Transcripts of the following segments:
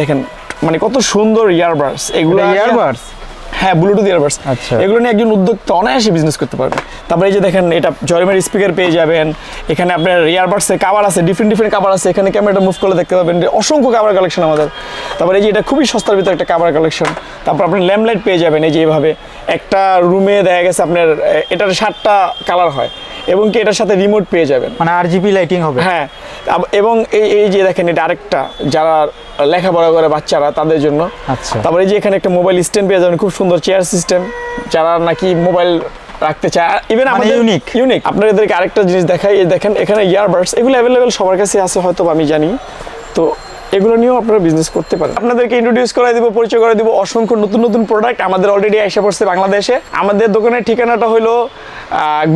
দেখেন মানে কত সুন্দর ইয়ারবাডস এগুলো ইয়ারবাডস হ্যাঁ ব্লুটুথ ইয়ারবাডস আচ্ছা। এগুলো নিয়ে একজন উদ্যোক্তা অনায়াসে বিজনেস করতে পারবে। তারপরে এই যে দেখেন এটা জয়মের স্পিকার পেয়ে যাবেন। এখানে আপনার ইয়ারবাডস এর কাভার আছে ডিফারেন্ট ডিফারেন্ট কাভার আছে। এখানে ক্যামেরাটা মুভ করলে দেখতে পাবেন অসংখ্য কাভার কালেকশন আমাদের। তারপরে এই যে এটা খুবই সস্তার ভিতরে একটা কাভার কালেকশন তারপর আপনি ল্যাম্পলাইট পেয়ে যাবেন এই যে এভাবে। একটা রুমে দেখা গেছে আপনার এটার সাতটা কালার হয়। এবং কি এটার সাথে রিমোট পেয়ে যাবেন। মানে আর জিপি লাইটিং হবে। হ্যাঁ এবং এই এই যে দেখেন এটা আরেকটা যারা লেখাপড়া করে বাচ্চারা তাদের জন্য। আচ্ছা। তারপরে এই যে এখানে একটা মোবাইল স্ট্যান্ড পেয়ে যাবেন খুব সুন্দর চেয়ার সিস্টেম যারা নাকি মোবাইল রাখতে চায়। ইভেন মানে আমাদের unique। ইউনিক আপনাদেরকে আরেকটা জিনিস দেখাই এই দেখেন এখানে ইয়ারবাডস এগুলো অ্যাভেলেবেল সবার কাছে আছে হয়তো বা আমি জানি। তো এগুলো নিয়েও আপনারা বিজনেস করতে পারেন। আপনাদেরকে ইন্ট্রোডিউস করে দিব, পরিচয় করে দিব, অসংখ্য নতুন নতুন প্রোডাক্ট আমাদের অলরেডি এসে পড়ছে বাংলাদেশে। আমাদের দোকানের ঠিকানাটা হলো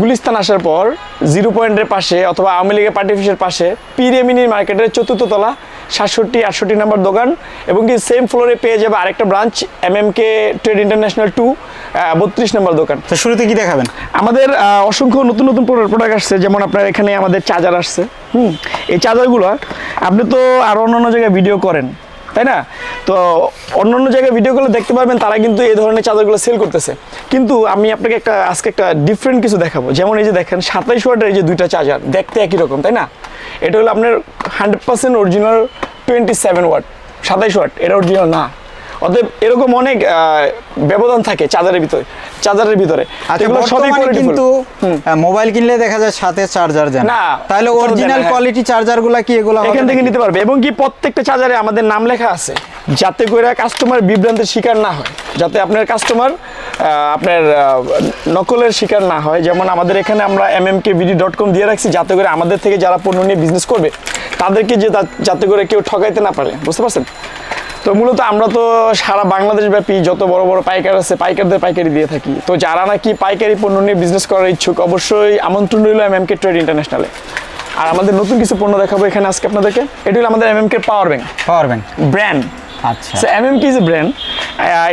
গুলিস্তান আসার পর জিরো পয়েন্টের পাশে অথবা আওয়ামী লীগের পার্টি অফিসের পাশে পিরিয়ামিনি মার্কেটের চতুর্থ তলা, সাতষট্টি, আটষট্টি নাম্বার দোকান এবং কি সেম ফ্লোরে পেয়ে যাবে আরেকটা branch M M K Trade International two বত্রিশ নম্বর দোকান। তো শুরুতে কি দেখাবেন? আমাদের অসংখ্য নতুন নতুন প্রোডাক্ট আসছে। যেমন আপনার এখানে আমাদের চার্জার আসছে। হুম এই চার্জারগুলো আপনি তো আরও অন্য অন্য জায়গায় ভিডিও করেন তাই না? তো অন্য অন্য জায়গায় ভিডিওগুলো দেখতে পারবেন তারা কিন্তু এই ধরনের চার্জারগুলো সেল করতেছে। কিন্তু আমি আপনাকে একটা আজকে একটা ডিফারেন্ট কিছু দেখাবো। যেমন এই যে দেখেন সাতাইশ ওয়াটের এই যে দুইটা চার্জার দেখতে একই রকম তাই না? এটা হলো আপনার hundred percent original twenty seven watt সাতাইশ ওয়াট এটা অরিজিনাল না। অতএব এরকম অনেক ব্যবধান থাকে চার্জারের ভিতরে চার্জারের ভিতরে। আচ্ছা এগুলো সবই কিন্তু মোবাইল কিনলে দেখা যায় সাথে চার্জার দেন না, তাহলে অরিজিনাল। কোয়ালিটি চার্জারগুলা কি এগুলো এখান থেকে নিতে পারবে। এবং কি প্রত্যেকটা চার্জারে আমাদের নাম লেখা আছে যাতে করে কাস্টমার বিভ্রান্তের শিকার না হয়। যাতে আপনার কাস্টমার আপনার নকলের শিকার না হয়। যেমন আমাদের এখানে আমরা M M K VD dot com দিয়ে রাখছি যাতে করে আমাদের থেকে যারা পণ্য নিয়ে বিজনেস করবে তাদেরকে যে যাতে করে কেউ ঠকাইতে না পারে। বুঝতে পারছেন? তো মূলত আমরা তো সারা বাংলাদেশ ব্যাপী যত বড় বড় পাইকার আছে পাইকারদের পাইকারি দিয়ে থাকি। তো যারা নাকি পাইকারি পণ্য নিয়ে বিজনেস করার ইচ্ছুক অবশ্যই আমন্ত্রণ রইল এম এম কে ট্রেড ইন্টারন্যাশনালে আর আমাদের নতুন কিছু পণ্য দেখাবো এখানে আজকে আপনাদেরকে। এটি হলো আমাদের M M K power bank power bank brand আচ্ছা। এম এম কি যে ব্র্যান্ড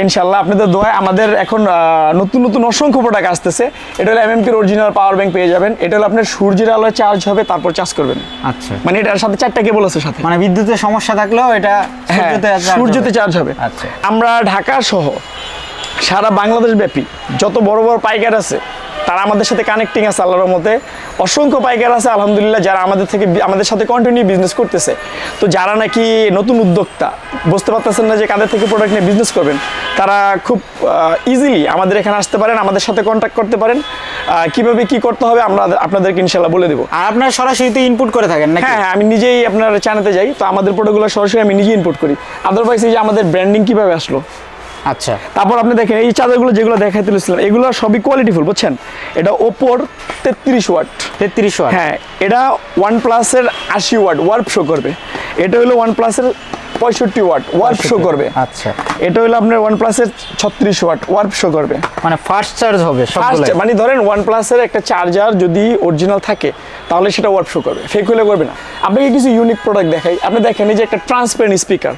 ইনশাল্লাহ আপনাদের দোয়ায় আমাদের এখন নতুন নতুন অসংখ্য প্রোডাক্ট আসতেছে। এটা হলো এম এম কির অরিজিনাল পাওয়ার ব্যাংক পেয়ে যাবেন। এটা হলো আপনার সূর্যের আলোয় চার্জ হবে তারপর চার্জ করবেন। আচ্ছা। মানে এটার সাথে চারটা কেবল আছে সাথে। মানে বিদ্যুতের সমস্যা থাকলেও এটা হ্যাঁ, সূর্যতে সূর্যতে চার্জ হবে। আচ্ছা। আমরা ঢাকা সহ সারা বাংলাদেশ ব্যাপী যত বড় বড় পাইকার আছে তারা আমাদের সাথে কানেক্টিং আছে আল্লাহর মতে অসংখ্য পাইকার আছে আলহামদুলিল্লাহ যারা আমাদের থেকে আমাদের সাথে কন্টিনিউ বিজনেস করতেছে। তো যারা নাকি নতুন উদ্যোক্তা বুঝতে পারতেছেন না যে কাদের থেকে প্রোডাক্ট নিয়ে বিজনেস করবেন তারা খুব ইজিলি আমাদের এখানে আসতে পারেন আমাদের সাথে কন্ট্যাক্ট করতে পারেন। কীভাবে কি করতে হবে আমরা আপনাদেরকে ইনশাল্লাহ বলে দেবো। আর আপনার সরাসরি তো ইনপুট করে থাকেন নাকি? হ্যাঁ হ্যাঁ আমি নিজেই আপনার চ্যানেলে যাই তো আমাদের প্রোডাক্টগুলো সরাসরি আমি নিজেই ইনপুট করি। আদারওয়াইজ এই যে আমাদের ব্র্যান্ডিং কীভাবে আসলো? আচ্ছা। তারপর আপনি দেখেন এই চার্জারগুলো যেগুলো দেখাই দিয়েছিলাম এগুলো সবই কোয়ালিটিফুল বুঝছেন? এটা ওপোর তেত্রিশ ওয়াট। তেত্রিশ ওয়াট। হ্যাঁ এটা ওয়ান প্লাসের আশি ওয়াট ওয়ার্প শো করবে। এটা হলো ওয়ান প্লাসের পঁয়ষট্টি ওয়াট ওয়ার্প শো করবে। আচ্ছা। এটা হলো আপনার ওয়ান প্লাসের ছত্রিশ ওয়াট ওয়ার্প শো করবে। মানে ফার্স্ট চার্জ হবে মানে ধরেন ওয়ান প্লাসের একটা চার্জার যদি অরিজিনাল থাকে তাহলে সেটা ওয়ার্ক শো করবে। ফেক হলে করবে না। আপনাকে কিছু ইউনিক প্রোডাক্ট দেখাই। আপনি দেখেন এই যে একটা ট্রান্সপারেন্ট স্পিকার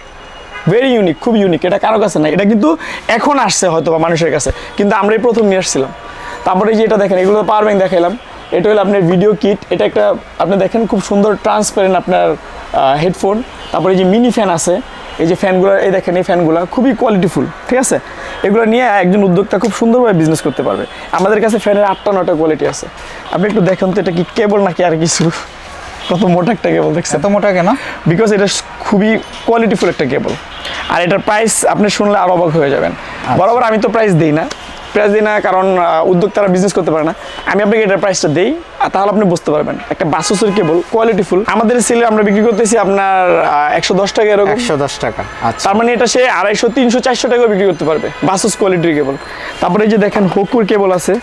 ভেরি ইউনিক খুব ইউনিক এটা কারও কাছে না এটা কিন্তু এখন আসছে হয়তো বা মানুষের কাছে। কিন্তু আমরাই প্রথম নিয়ে আসছিলাম। তারপরে যে এটা দেখেন, এগুলো পাওয়ার ব্যাংক দেখাইলাম। এটা হলো আপনার ভিডিও কিট এটা একটা, আপনি দেখেন খুব সুন্দর ট্রান্সপারেন্ট আপনার হেডফোন তারপরে যে মিনি ফ্যান আছে, এই যে ফ্যানগুলো এই দেখেন এই ফ্যানগুলো খুবই কোয়ালিটিফুল ঠিক আছে? এগুলো নিয়ে একজন উদ্যোক্তা খুব সুন্দরভাবে বিজনেস করতে পারবে। আমাদের কাছে ফ্যানের আটটা নটা কোয়ালিটি আছে। আপনি একটু দেখেন তো এটা কি কেবল নাকি আর কিছু? কত মোটা একটা কেবল দেখছেন? এত মোটা কেন? বিকজ এটা খুবই কোয়ালিটিফুল একটা কেবল আর এটার প্রাইস আপনি শুনলে আরও অবাক হয়ে যাবেন। বরাবর আমি তো প্রাইস দিই না। প্রাইস দিই না কারণ উদ্যোক্তারা বিজনেস করতে পারে না। আমি আপনাকে এটার প্রাইসটা দিই আর তাহলে আপনি বুঝতে পারবেন। একটা বাসুসের কেবল কোয়ালিটিফুল আমাদের সেলে আমরা বিক্রি করতেছি আপনার একশো দশ টাকা এরকম। একশো দশ টাকা আচ্ছা। তার মানে এটা সে আড়াইশো তিনশো চারশো টাকা বিক্রি করতে পারবে বাসুস কোয়ালিটির কেবল তারপরে এই যে দেখেন হকুর কেবল আছে।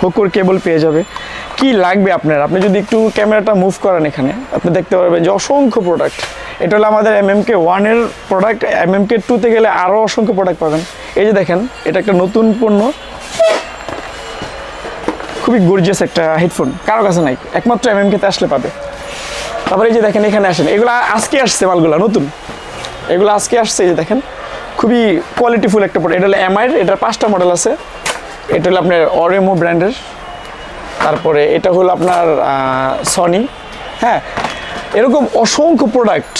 হকুর কেবল পেয়ে যাবে। কি লাগবে আপনার? আপনি যদি একটু ক্যামেরাটা মুভ করেন এখানে, আপনি দেখতে পারবেন যে অসংখ্য প্রোডাক্ট এটা হলো আমাদের এম এম কে ওয়ানের প্রোডাক্ট এম এম কে টুতে গেলে আরও অসংখ্য প্রোডাক্ট পাবেন। এই যে দেখেন, এটা একটা নতুন পণ্য। খুবই গর্জিয়াস একটা হেডফোন কারও কাছে নাই, একমাত্র এম এম কেতে আসলে পাবে। তারপরে এই যে দেখেন, এখানে আসেন। এগুলো আজকে আসছে মালগুলো, নতুন। এগুলো আজকে আসছে, এই যে দেখেন, খুবই কোয়ালিটিফুল একটা প্রোডাক্ট এটা হলো এমআইয়ের এটার পাঁচটা মডেল আছে। এটা হলো আপনার অরেমো ব্র্যান্ডের তারপরে এটা হলো আপনার সনি হ্যাঁ এরকম অসংখ্য প্রোডাক্ট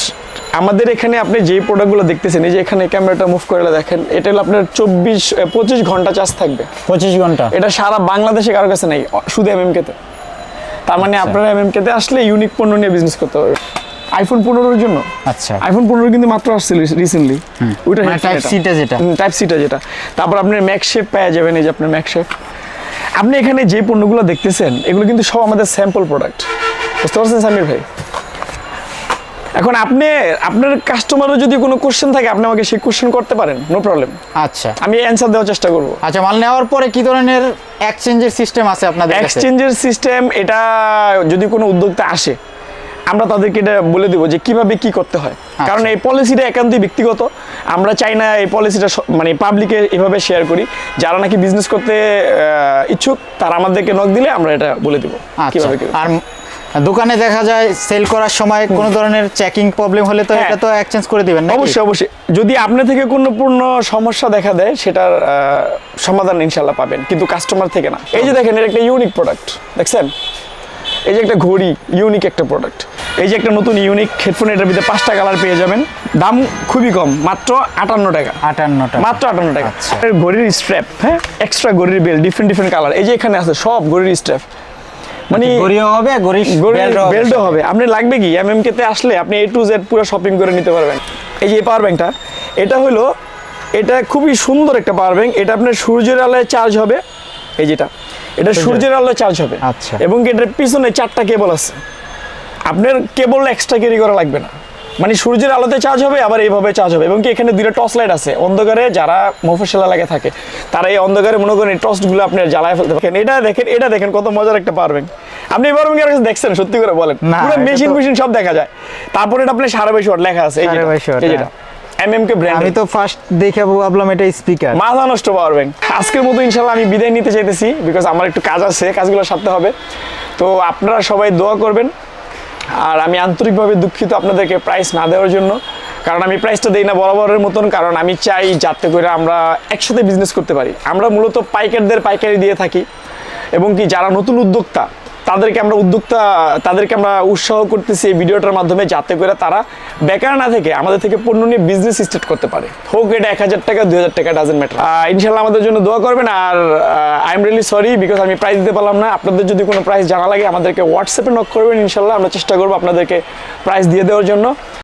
আমাদের এখানে আপনি যেই প্রোডাক্টগুলো দেখতেছেন এই যে এখানে ক্যামেরাটা মুভ করে দেখেন এটা হলো আপনার চব্বিশ পঁচিশ ঘণ্টা চার্জ থাকবে। পঁচিশ ঘণ্টা। এটা সারা বাংলাদেশে কারোর কাছে নেই শুধু এমএমকে তে। তার মানে আপনারা এমএমকে তে আসলে ইউনিক পণ্য নিয়ে বিজনেস করতে পারবেন। আইফোন পনেরোর জন্য। আচ্ছা। আইফোন পনেরো কিন্তু মাত্র আসছিল রিসেন্টলি ওইটা মানে Type C যেটা। টাইপ সিটা যেটা। তারপর আপনার ম্যাক পাওয়া যাবেন এই যে আপনার ম্যাক শেপ আপনি এখানে যে পণ্যগুলো দেখতেছেন এগুলো কিন্তু সব আমাদের স্যাম্পল প্রোডাক্ট বুঝতে পারছেন সামির ভাই? এখন আপনি আপনার কাস্টমারের যদি কোনো কোশ্চেন থাকে আপনি আমাকে সেই কোশ্চেন করতে পারেন নো প্রবলেম আচ্ছা। আমি অ্যান্সার দেওয়ার চেষ্টা করব। আচ্ছা মাল নেওয়ার পরে কি ধরনের এক্সচেঞ্জের সিস্টেম আছে আপনাদের এক্সচেঞ্জের সিস্টেম এটা যদি কোনো উদ্যোক্তা আসে আমরা তাদেরকে এটা বলে দেবো যে কীভাবে কি করতে হয়। কারণ এই পলিসিটা একান্তই ব্যক্তিগত। আমরা চাই না এই পলিসিটা মানে পাবলিকে এভাবে শেয়ার করি। যারা নাকি বিজনেস করতে ইচ্ছুক তারা আমাদেরকে নক দিলে আমরা এটা বলে দেবো। আচ্ছা। কীভাবে আর দোকানে দেখা যায় সেল করার সময় কোনো ধরনের চেকিং প্রবলেম হলে তো হ্যাঁ। এটা তো এক্সচেঞ্জ করে দিবেন? অবশ্যই অবশ্যই। যদি আপনি থেকে কোনো পূর্ণ সমস্যা দেখা দেয় সেটার সমাধান ইনশাল্লাহ পাবেন। কিন্তু কাস্টমার থেকে না। এই যে দেখেন এটা একটা ইউনিক প্রোডাক্ট দেখছেন? এই যে একটা ঘড়ি ইউনিক একটা প্রোডাক্ট এই যে একটা নতুন ইউনিক হেডফোন এটার ভিতরে পাঁচটা কালার পেয়ে যাবেন। দাম খুবই কম মাত্র আটান্ন টাকা। আটান্ন টাকা। মাত্র আটান্ন টাকা। আচ্ছা। ঘড়ির স্ট্র্যাপ হ্যাঁ? এক্সট্রা ঘড়ির বেল ডিফারেন্ট ডিফারেন্ট কালার এই যে এখানে আছে সব ঘড়ির স্ট্র্যাপ মানে গড়িও হবে গড়ি বেল্টও হবে আপনি লাগবে কি? এমএম তে আসলে আপনি এ টু জেড পুরো শপিং করে নিতে পারবেন। এই যে পাওয়ার ব্যাংকটা এটা হলো এটা খুবই সুন্দর একটা পাওয়ার ব্যাংক এটা আপনার সূর্যের আলোয় চার্জ হবে। এই যেটা এটা সূর্যের আলোয় চার্জ হবে। আচ্ছা। এবং এটার পিছনে চারটা কেবল আছে। আপনার কেবল এক্সট্রা ক্যারি করা লাগবে না। মানে সূর্যের আলোতে চার্জ হবে আবার এইভাবে চার্জ হবে। এবং কি এখানে দুইটা টর্চ লাইট আছে? অন্ধকারে যারা মফসল এলাকায় থাকে তারা এই অন্ধকারে মনে করেন এই টর্চগুলো আপনি জ্বালায় ফেলতে পারেন এটা দেখেন এটা দেখেন কত মজার একটা পারবেন। আপনি পারবেন কাছে দেখছেন? সত্যি করে বলেন। পুরো মেশিন মেশিন সব দেখা যায়। তারপরে এটা আপনার সারা বেশি ওয়াট লেখা আছে এই সাড়ে যেটা, বাইশ ওয়াট, এই যেটা হ্যাঁ। এম এম কে ব্র্যান্ড আমি তো ফার্স্ট দেখে ভাবলাম এটা স্পিকার মাথা নষ্ট পাওয়ার ব্যাংক আজকের মতো ইনশাল্লাহ আমি বিদায় নিতে চাইতেছি বিকজ আমার একটু কাজ আছে কাজগুলো সারতে হবে। তো আপনারা সবাই দোয়া করবেন। আর আমি আন্তরিকভাবে দুঃখিত আপনাদেরকে প্রাইস না দেওয়ার জন্য। কারণ আমি প্রাইসটা দিই না বরাবরের মতন কারণ আমি চাই যাতে করে আমরা একসাথে বিজনেস করতে পারি। আমরা মূলত পাইকারদের পাইকারি দিয়ে থাকি। এবং কি যারা নতুন উদ্যোক্তা তাদেরকে আমরা উদ্যোক্তা, তাদেরকে আমরা উৎসাহ করতেছি এই ভিডিওটার মাধ্যমে যাতে করে তারা বেকার না থেকে আমাদের থেকে পণ্য নিয়ে বিজনেস স্টার্ট করতে পারে। হোক, এটা এক হাজার টাকা, দুই হাজার টাকা ডাজেন্ট ম্যাটার ইনশাল্লাহ আমাদের জন্য দোয়া করবেন আর I am really sorry because আমি প্রাইস দিতে পারলাম না। আপনাদের যদি কোনো প্রাইস জানা লাগে, আমাদেরকে হোয়াটসঅ্যাপে নক করবেন ইনশাল্লাহ আমরা চেষ্টা করব আপনাদেরকে প্রাইস দিয়ে দেওয়ার জন্য।